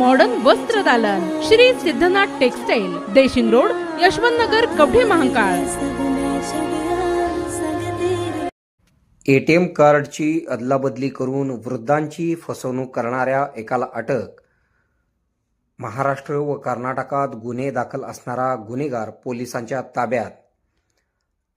Modern वस्त्र दालन. Shri Siddhnath textile Deshing road Yashwant Nagar Kavathe Mahankal. ATM कार्डची अदलाबदली करून वृद्धांची फसवणूक करणाऱ्या एकाला अटक. महाराष्ट्र व कर्नाटकात गुन्हे दाखल असणारा गुन्हेगार पोलिसांच्या ताब्यात.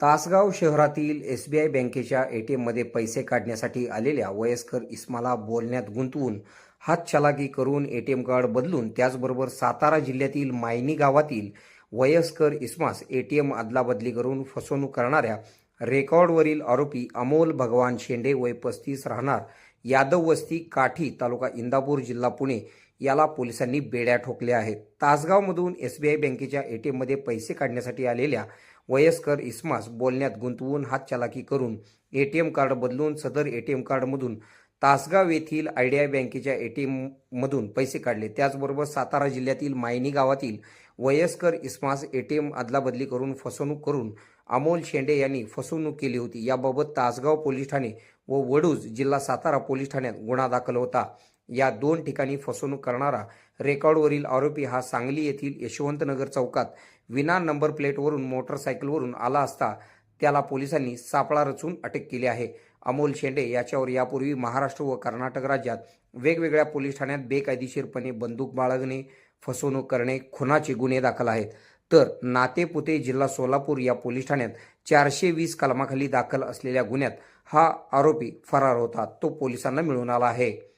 तासगाव शहरातील एस बी आय बँकेच्या एटीएममध्ये पैसे काढण्यासाठी आलेल्या वयस्कर इस्माला बोलण्यात गुंतवून हातचलाकी करून एटीएम कार्ड बदलून त्याचबरोबर सातारा जिल्ह्यातील मायनी गावातील वयस्कर इस्मास एटीएम अदलाबदली करून फसवणूक करणाऱ्या रेकॉर्डवरील आरोपी अमोल भगवान शेंडे वय पस्तीस राहणार यादव वस्ती काठी तालुका इंदापूर जिल्हा पुणे याला पोलिसांनी बेड्या ठोकल्या आहेत. तासगावमधून एस बी आय बँकेच्या एटीएममध्ये पैसे काढण्यासाठी आलेल्या वयस्कर इस्मास बोलण्यात गुंतवून हातचलाकी करून एटीएम कार्ड बदलून सदर एटीएम कार्डमधून तासगाव येथील आयडीआय बँकेच्या ए टी एममधून पैसे काढले. त्याचबरोबर सातारा जिल्ह्यातील मायनी गावातील वयस्कर इस्मास एटीएम अदलाबदली करून फसवणूक करून अमोल शेंडे यांनी फसवणूक केली होती. याबाबत तासगाव पोलीस ठाणे व वडूज जिल्हा सातारा पोलीस ठाण्यात गुन्हा दाखल होता. या दोन ठिकाणी फसवणूक करणारा रेकॉर्डवरील आरोपी हा सांगली येथील यशवंतनगर चौकात विना नंबर प्लेटवरून मोटरसायकलवरून आला असता त्याला पोलिसांनी सापळा रचून अटक केली आहे. अमोल शेंडे याच्यावर यापूर्वी महाराष्ट्र व कर्नाटक राज्यात वेगवेगळ्या पोलीस ठाण्यात बेकायदेशीरपणे बंदूक बाळगणे फसवणूक करणे खुनाचे गुन्हे दाखल आहेत. तर नातेपुते जिल्हा सोलापूर या पोलीस ठाण्यात चारशे वीस कलमाखाली दाखल असलेल्या गुन्ह्यात हा आरोपी फरार होता. तो पोलिसांना मिळून आला आहे.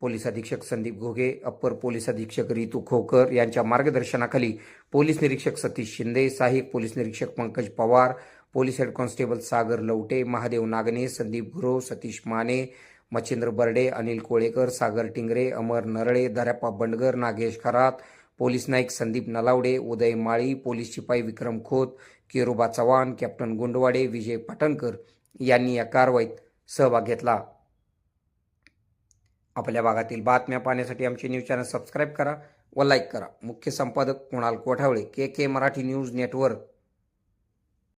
पोलीस अधीक्षक संदीप घोगे अप्पर पोलीस अधीक्षक रितू खोकर यांच्या मार्गदर्शनाखाली पोलीस निरीक्षक सतीश शिंदे सहाय्यक पोलीस निरीक्षक Pankaj Pawar police head constable Sagar Lavate Mahadev Nagane Sandeep Guro Satish Mane Machhindra Barde Anil Kolekar Sagar Tingre Amar Narale Daryappa Bandgar Nagesh Kharat police Naik Sandeep Nalawade Uday Mali police शिपाई Vikram Khot Keroba Chavan captain Gundwade Vijay Patankar यांनी या कारवाईत सहभाग घेतला. आपल्या भागातील बातम्या पाहण्यासाठी आमचे न्यूज चॅनल सबस्क्राईब करा व लाईक करा. मुख्य संपादक Kunal Kothawale K K Marathi news network.